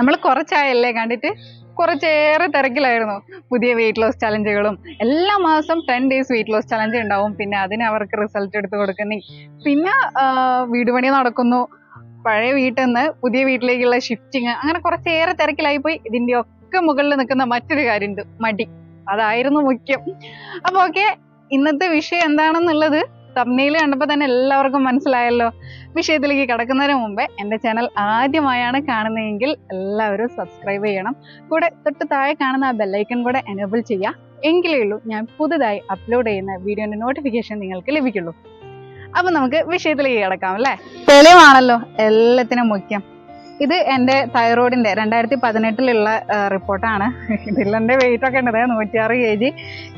നമ്മൾ കുറച്ചായല്ലേ കണ്ടിട്ട്? കുറച്ചേറെ തിരക്കിലായിരുന്നു. പുതിയ വെയിറ്റ് ലോസ് ചലഞ്ചുകളും എല്ലാ മാസം ten days weight loss challenge ഉണ്ടാവും. പിന്നെ അതിന് അവർക്ക് റിസൾട്ട് എടുത്ത് കൊടുക്കുന്നേ. പിന്നെ വീട് പണി നടക്കുന്നു. പഴയ വീട്ടിൽ നിന്ന് പുതിയ വീട്ടിലേക്കുള്ള ഷിഫ്റ്റിങ് അങ്ങനെ കുറച്ചേറെ തിരക്കിലായി പോയി ഇതിന്റെ ഒക്കെ മുകളിൽ നിൽക്കുന്ന മറ്റൊരു കാര്യമുണ്ട് മടി. അതായിരുന്നു മുഖ്യം. അപ്പോൾ ഓക്കെ ഇന്നത്തെ വിഷയം എന്താണെന്നുള്ളത് തമ്മിയിൽ കണ്ടപ്പോൾ തന്നെ എല്ലാവർക്കും മനസ്സിലായല്ലോ. വിഷയത്തിലേക്ക് കടക്കുന്നതിന് മുമ്പേ എന്റെ ചാനൽ ആദ്യമായാണ് കാണുന്നതെങ്കിൽ എല്ലാവരും സബ്സ്ക്രൈബ് ചെയ്യണം. കൂടെ തൊട്ട് താഴെ കാണുന്ന ആ ബെല്ലൈക്കൺ കൂടെ എനേബിൾ ചെയ്യുക എങ്കിലേ ഉള്ളൂ ഞാൻ പുതുതായി അപ്ലോഡ് ചെയ്യുന്ന വീഡിയോന്റെ നോട്ടിഫിക്കേഷൻ നിങ്ങൾക്ക് ലഭിക്കുള്ളൂ. അപ്പൊ നമുക്ക് വിഷയത്തിലേക്ക് കിടക്കാം അല്ലേ? തെളിവാണല്ലോ എല്ലാത്തിനും മുഖ്യം. ഇത് എന്റെ തൈറോയിഡിന്റെ രണ്ടായിരത്തി പതിനെട്ടിലുള്ള റിപ്പോർട്ടാണ്. ഇതിൽ എന്റെ വെയിറ്റ് ഒക്കെ ഉണ്ട്. നൂറ്റിയാറ് കെ ജി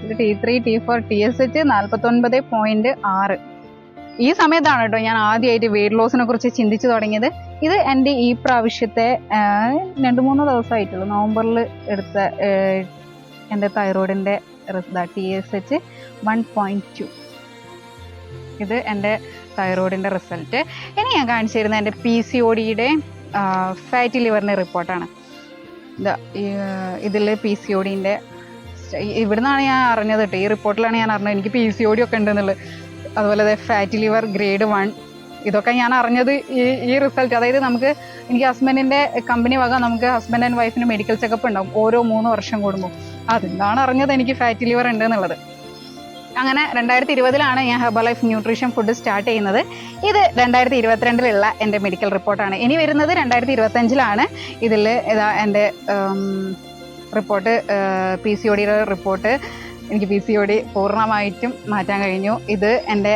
ഇത് T three T four T S H നാൽപ്പത്തൊൻപത് point ആറ്. ഈ സമയത്താണ് കേട്ടോ ഞാൻ ആദ്യമായിട്ട് വെയിറ്റ് ലോസിനെ കുറിച്ച് ചിന്തിച്ചു തുടങ്ങിയത്. ഇത് എന്റെ ഈ പ്രാവശ്യത്തെ രണ്ട് മൂന്ന് ദിവസമായിട്ടുള്ളൂ നവംബറിൽ എടുത്ത എന്റെ തൈറോയിഡിന്റെ T S H one point two ഇത് എന്റെ തൈറോയിഡിന്റെ റിസൾട്ട് ഇനി ഞാൻ കാണിച്ചിരുന്ന എന്റെ പി സി ഒ ഡിയുടെ ഫാറ്റി ലിവറിന്റെ റിപ്പോർട്ടാണ് ഇതാ ഇതിൽ പി സി ഒ ഡിന്റെ ഇവിടുന്നാണ് ഞാൻ അറിഞ്ഞത് കേട്ടോ. ഈ റിപ്പോർട്ടിലാണ് ഞാൻ അറിഞ്ഞത്. എനിക്ക് പി സി ഒ ഡി ഒക്കെ ഉണ്ടെന്നുള്ളത്. അതുപോലെ ഫാറ്റി ലിവർ ഗ്രേഡ് വൺ ഇതൊക്കെ ഞാൻ അറിഞ്ഞത് ഈ ഈ റിസൾട്ട് അതായത് നമുക്ക് എനിക്ക് ഹസ്ബൻഡിന്റെ കമ്പനി വക നമുക്ക് ഹസ്ബൻഡ് ആൻഡ് വൈഫിന് മെഡിക്കൽ ചെക്കപ്പ് ഉണ്ടാവും. ഓരോ മൂന്ന് വർഷം കൂടുമ്പോൾ അതെന്താണ് അറിഞ്ഞത് എനിക്ക് ഫാറ്റി ലിവർ ഉണ്ട് എന്നുള്ളത് അങ്ങനെ രണ്ടായിരത്തി ഇരുപതിലാണ് ഞാൻ herbal life nutrition food start ചെയ്യുന്നത്. ഇത് രണ്ടായിരത്തി ഇരുപത്തിരണ്ടിലുള്ള എന്റെ മെഡിക്കൽ റിപ്പോർട്ടാണ്. ഇനി വരുന്നത് രണ്ടായിരത്തി ഇരുപത്തഞ്ചിലാണ് ഇതിൽ ഇതാ എന്റെ റിപ്പോർട്ട് പി സി ഒ ഡിയുടെ റിപ്പോർട്ട് എനിക്ക് പി സി ഒ ഡി പൂർണമായിട്ടും മാറ്റാൻ കഴിഞ്ഞു. ഇത് എന്റെ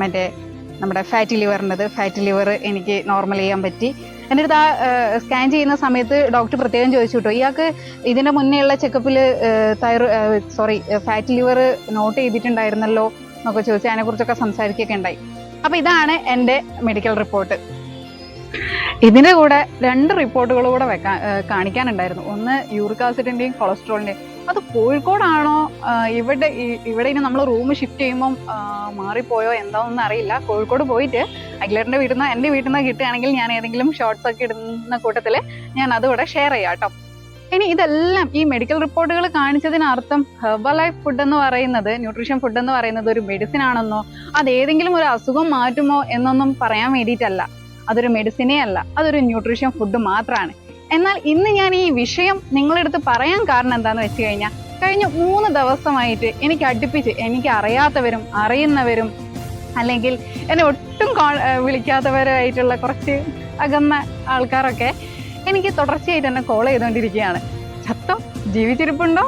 മറ്റേ നമ്മുടെ ഫാറ്റി ലിവറിന്റെത്. ഫാറ്റി ലിവർ എനിക്ക് നോർമൽ ചെയ്യാൻ പറ്റി. എന്റെ അടുത്ത് ആ സ്കാൻ ചെയ്യുന്ന സമയത്ത് ഡോക്ടർ പ്രത്യേകം ചോദിച്ചു കേട്ടോ ഇയാൾക്ക് ഇതിന്റെ മുന്നേ ഉള്ള ചെക്കപ്പിൽ തൈറോ സോറി ഫാറ്റ് ലിവർ നോട്ട് ചെയ്തിട്ടുണ്ടായിരുന്നല്ലോ? എന്നൊക്കെ ചോദിച്ചു അതിനെക്കുറിച്ചൊക്കെ സംസാരിക്കുകയൊക്കെ ഉണ്ടായി. അപ്പോൾ ഇതാണ് എന്റെ മെഡിക്കൽ റിപ്പോർട്ട്. ഇതിന്റെ കൂടെ രണ്ട് റിപ്പോർട്ടുകൾ കൂടെ വെക്കാൻ കാണിക്കാനുണ്ടായിരുന്നു. ഒന്ന് യൂറിക് ആസിഡിന്റെയും കൊളസ്ട്രോളിന്റെയും അത് കോഴിക്കോടാണോ? ഇവിടെ ഇവിടെ ഇനി നമ്മൾ റൂം ഷിഫ്റ്റ് ചെയ്യുമ്പം മാറിപ്പോയോ? എന്താണെന്ന് അറിയില്ല. കോഴിക്കോട് പോയിട്ട് അഖിലേറിന്റെ വീട്ടിൽ നിന്ന് എന്റെ വീട്ടിൽ നിന്ന് കിട്ടുകയാണെങ്കിൽ ഞാൻ ഏതെങ്കിലും ഷോർട്സ് ഒക്കെ ഇടുന്ന കൂട്ടത്തിൽ ഞാൻ അതുകൂടെ ഷെയർ ചെയ്യാം കേട്ടോ. ഇനി ഇതെല്ലാം ഈ മെഡിക്കൽ റിപ്പോർട്ടുകൾ കാണിച്ചതിന് അർത്ഥം ഹെർബൽ ലൈഫ് ഫുഡ് എന്ന് പറയുന്നത് ന്യൂട്രീഷൻ ഫുഡ് എന്ന് പറയുന്നത് ഒരു മെഡിസിൻ ആണെന്നോ അത് ഏതെങ്കിലും ഒരു അസുഖം മാറ്റുമോ എന്നൊന്നും പറയാൻ വേണ്ടിയിട്ടല്ല. അതൊരു മെഡിസിനേ അല്ല. അതൊരു ന്യൂട്രീഷൻ ഫുഡ് മാത്രമാണ് എന്നാൽ ഇന്ന് ഞാൻ ഈ വിഷയം നിങ്ങളെടുത്ത് പറയാൻ കാരണം എന്താന്ന് വെച്ച് കഴിഞ്ഞാൽ കഴിഞ്ഞ മൂന്ന് ദിവസമായിട്ട് എനിക്ക് അടുപ്പിച്ച് എനിക്ക് അറിയാത്തവരും അറിയുന്നവരും അല്ലെങ്കിൽ എന്നെ ഒട്ടും വിളിക്കാത്തവരായിട്ടുള്ള കുറച്ച് അകന്ന ആൾക്കാരൊക്കെ എനിക്ക് തുടർച്ചയായിട്ട് എന്നെ കോൾ ചെയ്തുകൊണ്ടിരിക്കുകയാണ് ചത്തോ? ജീവിച്ചിരിപ്പുണ്ടോ?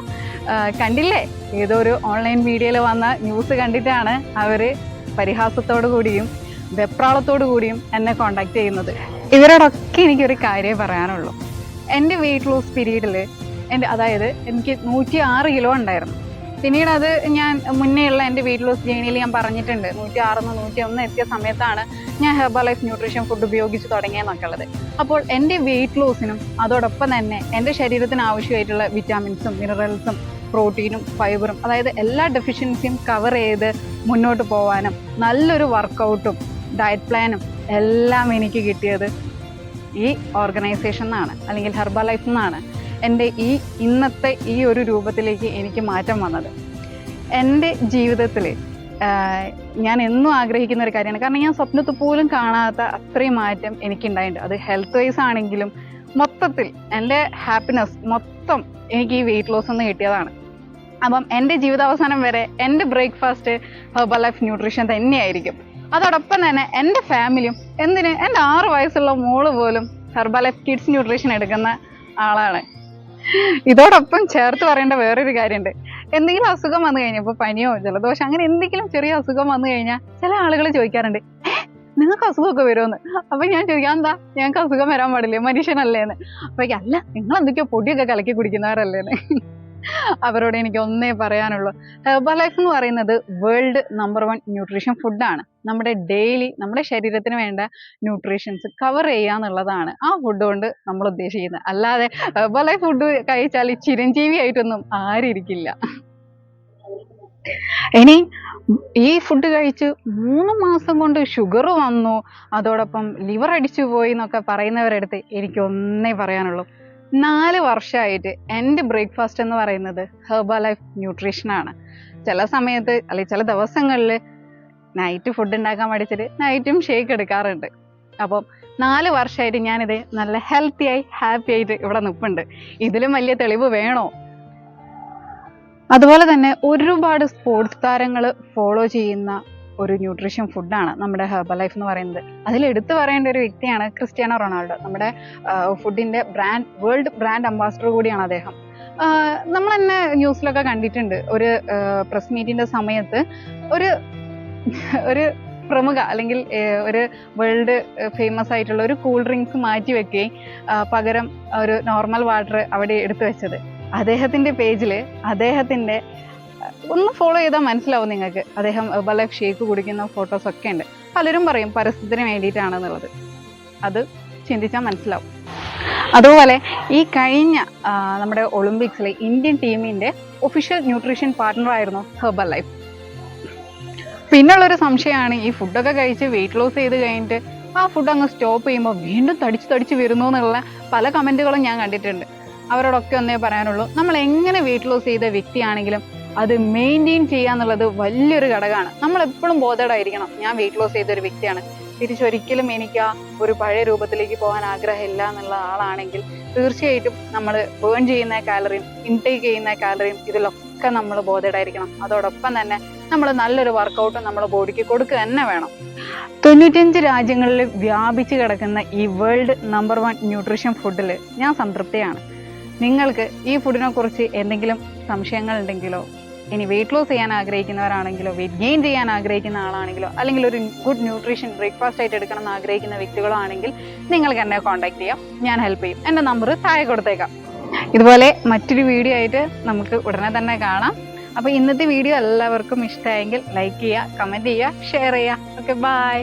കണ്ടില്ലേ? ഏതോ ഒരു ഓൺലൈൻ മീഡിയയിൽ വന്ന ന്യൂസ് കണ്ടിട്ടാണ് അവർ പരിഹാസത്തോടു കൂടിയും വെപ്രാളത്തോടു കൂടിയും എന്നെ കോണ്ടാക്ട് ചെയ്യുന്നത്. ഇവരോടൊക്കെ എനിക്കൊരു കാര്യമേ പറയാനുള്ളൂ. എന്റെ വെയിറ്റ് ലോസ് പീരീഡിൽ എന്റെ അതായത് എനിക്ക് നൂറ്റി ആറ് കിലോ ഉണ്ടായിരുന്നു. പിന്നീട് അത് ഞാൻ മുന്നേയുള്ള എന്റെ വെയിറ്റ് ലോസ് ജേണിയിൽ ഞാൻ പറഞ്ഞിട്ടുണ്ട്. നൂറ്റി ആറിന്ന് നൂറ്റി ഒന്ന് എത്തിയ സമയത്താണ് ഞാൻ ഹെർബൽ ലൈഫ് ന്യൂട്രീഷൻ ഫുഡ് ഉപയോഗിച്ച് തുടങ്ങിയെന്നൊക്കെ ഉള്ളത് അപ്പോൾ എന്റെ വെയിറ്റ് ലോസിനും അതോടൊപ്പം തന്നെ എന്റെ ശരീരത്തിന് ആവശ്യമായിട്ടുള്ള വിറ്റാമിൻസും മിനറൽസും പ്രോട്ടീനും ഫൈബറും അതായത് എല്ലാ ഡെഫിഷ്യൻസിയും കവർ ചെയ്ത് മുന്നോട്ട് പോകാനും നല്ലൊരു വർക്കൗട്ടും ഡയറ്റ് പ്ലാനും എല്ലാം എനിക്ക് കിട്ടിയത് ഈ ഓർഗനൈസേഷൻ എന്നാണ് അല്ലെങ്കിൽ ഹെർബ ലൈഫ് എന്നാണ് എന്റെ ഈ ഇന്നത്തെ ഈ ഒരു രൂപത്തിലേക്ക് എനിക്ക് മാറ്റം വന്നത്. എന്റെ ജീവിതത്തിൽ ഞാൻ എന്നും ആഗ്രഹിക്കുന്ന ഒരു കാര്യമാണ്. കാരണം ഞാൻ സ്വപ്നത്തിൽ പോലും കാണാത്ത അത്രയും മാറ്റം എനിക്കുണ്ടായിട്ടുണ്ട്. അത് ഹെൽത്ത് വൈസ് ആണെങ്കിലും മൊത്തത്തിൽ എന്റെ ഹാപ്പിനെസ് മൊത്തം എനിക്ക് ഈ വെയിറ്റ് ലോസ് ഒന്ന് കിട്ടിയതാണ്. അപ്പം എന്റെ ജീവിതാവസാനം വരെ എന്റെ ബ്രേക്ക്ഫാസ്റ്റ് ഹെർബൽ ലൈഫ് ന്യൂട്രീഷൻ തന്നെയായിരിക്കും. അതോടൊപ്പം തന്നെ എന്റെ ഫാമിലിയും എന്തിന് എന്റെ ആറ് വയസ്സുള്ള മോൾ പോലും ഹെർബൽ ലൈഫ് കിഡ്സ് ന്യൂട്രീഷൻ എടുക്കുന്ന ആളാണ്. ഇതോടൊപ്പം ചേർത്ത് പറയേണ്ട വേറൊരു കാര്യമുണ്ട്. എന്തെങ്കിലും അസുഖം വന്നു കഴിഞ്ഞപ്പോൾ പനിയോ ജലദോഷം അങ്ങനെ എന്തെങ്കിലും ചെറിയ അസുഖം വന്നു കഴിഞ്ഞാൽ ചില ആളുകൾ ചോദിക്കാറുണ്ട് നിങ്ങൾക്ക് അസുഖമൊക്കെ വരുമെന്ന്? അപ്പൊ ഞാൻ ചോദിക്കാം എന്താ ഞങ്ങൾക്ക് അസുഖം വരാൻ പാടില്ലേ? മനുഷ്യനല്ലേന്ന്? അപ്പൊ അല്ല നിങ്ങൾ എന്തൊക്കെയോ പൊടിയൊക്കെ കലക്കി കുടിക്കുന്നവരല്ലേന്ന്? അവരോട് എനിക്ക് ഒന്നേ പറയാനുള്ളൂ. ഹെർബ ലൈഫ് എന്ന് പറയുന്നത് വേൾഡ് നമ്പർ വൺ ന്യൂട്രീഷൻ ഫുഡാണ്. നമ്മുടെ ഡെയിലി നമ്മുടെ ശരീരത്തിന് വേണ്ട ന്യൂട്രീഷൻസ് കവർ ചെയ്യുക എന്നുള്ളതാണ് ആ ഫുഡ് കൊണ്ട് നമ്മൾ ഉദ്ദേശിക്കുന്നത്. അല്ലാതെ ഹെർബ ലൈഫ് ഫുഡ് കഴിച്ചാൽ ചിരഞ്ജീവി ആയിട്ടൊന്നും ആരും ഇരിക്കില്ല. ഇനി ഈ ഫുഡ് കഴിച്ച് മൂന്ന് മാസം കൊണ്ട് ഷുഗർ വന്നു. അതോടൊപ്പം ലിവർ അടിച്ചു പോയി എന്നൊക്കെ പറയുന്നവരടുത്ത് എനിക്ക് ഒന്നേ പറയാനുള്ളൂ. നാല് വർഷമായിട്ട് എന്റെ ബ്രേക്ക്ഫാസ്റ്റ് എന്ന് പറയുന്നത് ഹെർബ ലൈഫ് ന്യൂട്രീഷനാണ് ചില സമയത്ത് അല്ലെങ്കിൽ ചില ദിവസങ്ങളിൽ നൈറ്റ് ഫുഡ് ഉണ്ടാക്കാൻ പഠിച്ചിട്ട് നൈറ്റും ഷേക്ക് എടുക്കാറുണ്ട്. അപ്പം നാല് വർഷമായിട്ട് ഞാനിത് നല്ല ഹെൽത്തി ആയി ഹാപ്പി ആയിട്ട് ഇവിടെ നിൽപ്പുണ്ട് ഇതിലും വലിയ തെളിവ് വേണോ? അതുപോലെ തന്നെ ഒരുപാട് സ്പോർട്സ് താരങ്ങൾ ഫോളോ ചെയ്യുന്ന ഒരു ന്യൂട്രീഷൻ ഫുഡാണ് നമ്മുടെ ഹെർബൽ ലൈഫ് എന്ന് പറയുന്നത്. അതിൽ എടുത്തു പറയേണ്ട ഒരു വ്യക്തിയാണ് ക്രിസ്ത്യാനോ റൊണാൾഡോ. നമ്മുടെ ഫുഡിന്റെ ബ്രാൻഡ് വേൾഡ് ബ്രാൻഡ് അംബാസിഡർ കൂടിയാണ് അദ്ദേഹം. നമ്മൾ തന്നെ ന്യൂസിലൊക്കെ കണ്ടിട്ടുണ്ട്. ഒരു പ്രസ് മീറ്റിന്റെ സമയത്ത് ഒരു ഒരു പ്രമുഖ അല്ലെങ്കിൽ ഒരു വേൾഡ് ഫേമസ് ആയിട്ടുള്ള ഒരു കൂൾ ഡ്രിങ്ക്സ് മാറ്റി വെക്കുകയും പകരം ഒരു നോർമൽ വാട്ടർ അവിടെ എടുത്തു വെച്ചത്. അദ്ദേഹത്തിന്റെ പേജിൽ അദ്ദേഹത്തിന്റെ അഹ് ഒന്ന് ഫോളോ ചെയ്താൽ മനസ്സിലാവും നിങ്ങൾക്ക്. അദ്ദേഹം ഹെർബലൈഫ് ഷേക്ക് കുടിക്കുന്ന ഫോട്ടോസ് ഒക്കെ ഉണ്ട്. പലരും പറയും പരസ്യത്തിന് വേണ്ടിയിട്ടാണെന്നുള്ളത്. അത് ചിന്തിച്ചാൽ മനസ്സിലാവും. അതുപോലെ ഈ കഴിഞ്ഞ നമ്മുടെ ഒളിമ്പിക്സിലെ ഇന്ത്യൻ ടീമിന്റെ ഒഫീഷ്യൽ ന്യൂട്രീഷൻ പാർട്ണർ ആയിരുന്നു ഹെർബൽ ലൈഫ് പിന്നുള്ളൊരു സംശയമാണ് ഈ ഫുഡൊക്കെ കഴിച്ച് വെയിറ്റ് ലോസ് ചെയ്ത് കഴിഞ്ഞിട്ട് ആ ഫുഡ് അങ്ങ് സ്റ്റോപ്പ് ചെയ്യുമ്പോൾ വീണ്ടും തടിച്ച് തടിച്ച് വരുന്നു എന്നുള്ള പല കമന്റുകളും ഞാൻ കണ്ടിട്ടുണ്ട്. അവരോടൊക്കെ ഒന്നേ പറയാനുള്ളൂ നമ്മൾ എങ്ങനെ വെയിറ്റ് ലോസ് ചെയ്ത വ്യക്തിയാണെങ്കിലും അത് മെയിന്റെയിൻ ചെയ്യുക എന്നുള്ളത് വലിയൊരു ഘടകമാണ്. നമ്മൾ എപ്പോഴും ബോധേഡായിരിക്കണം ഞാൻ വെയിറ്റ് ലോസ് ചെയ്ത ഒരു വ്യക്തിയാണ്. തിരിച്ചൊരിക്കലും എനിക്ക് ആ ഒരു പഴയ രൂപത്തിലേക്ക് പോകാൻ ആഗ്രഹമില്ല എന്നുള്ള ആളാണെങ്കിൽ തീർച്ചയായിട്ടും നമ്മൾ ബേൺ ചെയ്യുന്ന കാലറിയും ഇൻടേക്ക് ചെയ്യുന്ന കാലറിയും ഇതിലൊക്കെ നമ്മൾ ബോധേഡായിരിക്കണം അതോടൊപ്പം തന്നെ നമ്മൾ നല്ലൊരു വർക്കൗട്ടും നമ്മുടെ ബോഡിക്ക് കൊടുക്കുക തന്നെ വേണം. തൊണ്ണൂറ്റഞ്ച് രാജ്യങ്ങളിൽ വ്യാപിച്ച് കിടക്കുന്ന ഈ വേൾഡ് നമ്പർ വൺ ന്യൂട്രീഷൻ ഫുഡിൽ ഞാൻ സംതൃപ്തിയാണ്. നിങ്ങൾക്ക് ഈ ഫുഡിനെ കുറിച്ച് എന്തെങ്കിലും സംശയങ്ങൾ ഉണ്ടെങ്കിലോ ഇനി വെയിറ്റ് ലോസ് ചെയ്യാൻ ആഗ്രഹിക്കുന്നവരാണെങ്കിലോ വെയിറ്റ് ഗെയിൻ ചെയ്യാൻ ആഗ്രഹിക്കുന്ന ആളാണെങ്കിലോ അല്ലെങ്കിൽ ഒരു ഗുഡ് ന്യൂട്രീഷൻ ബ്രേക്ക്ഫാസ്റ്റ് ആയിട്ട് എടുക്കണം എന്ന് ആഗ്രഹിക്കുന്ന വ്യക്തികളോ ആണെങ്കിൽ നിങ്ങൾക്ക് എന്നെ കോൺടാക്ട് ചെയ്യാം. ഞാൻ ഹെൽപ്പ് ചെയ്യും. എന്റെ നമ്പർ താഴെ കൊടുത്തേക്കാം. ഇതുപോലെ മറ്റൊരു വീഡിയോ ആയിട്ട് നമുക്ക് ഉടനെ തന്നെ കാണാം. അപ്പോൾ ഇന്നത്തെ വീഡിയോ എല്ലാവർക്കും ഇഷ്ടമായെങ്കിൽ ലൈക്ക് ചെയ്യുക കമന്റ് ചെയ്യുക ഷെയർ ചെയ്യുക. Okay bye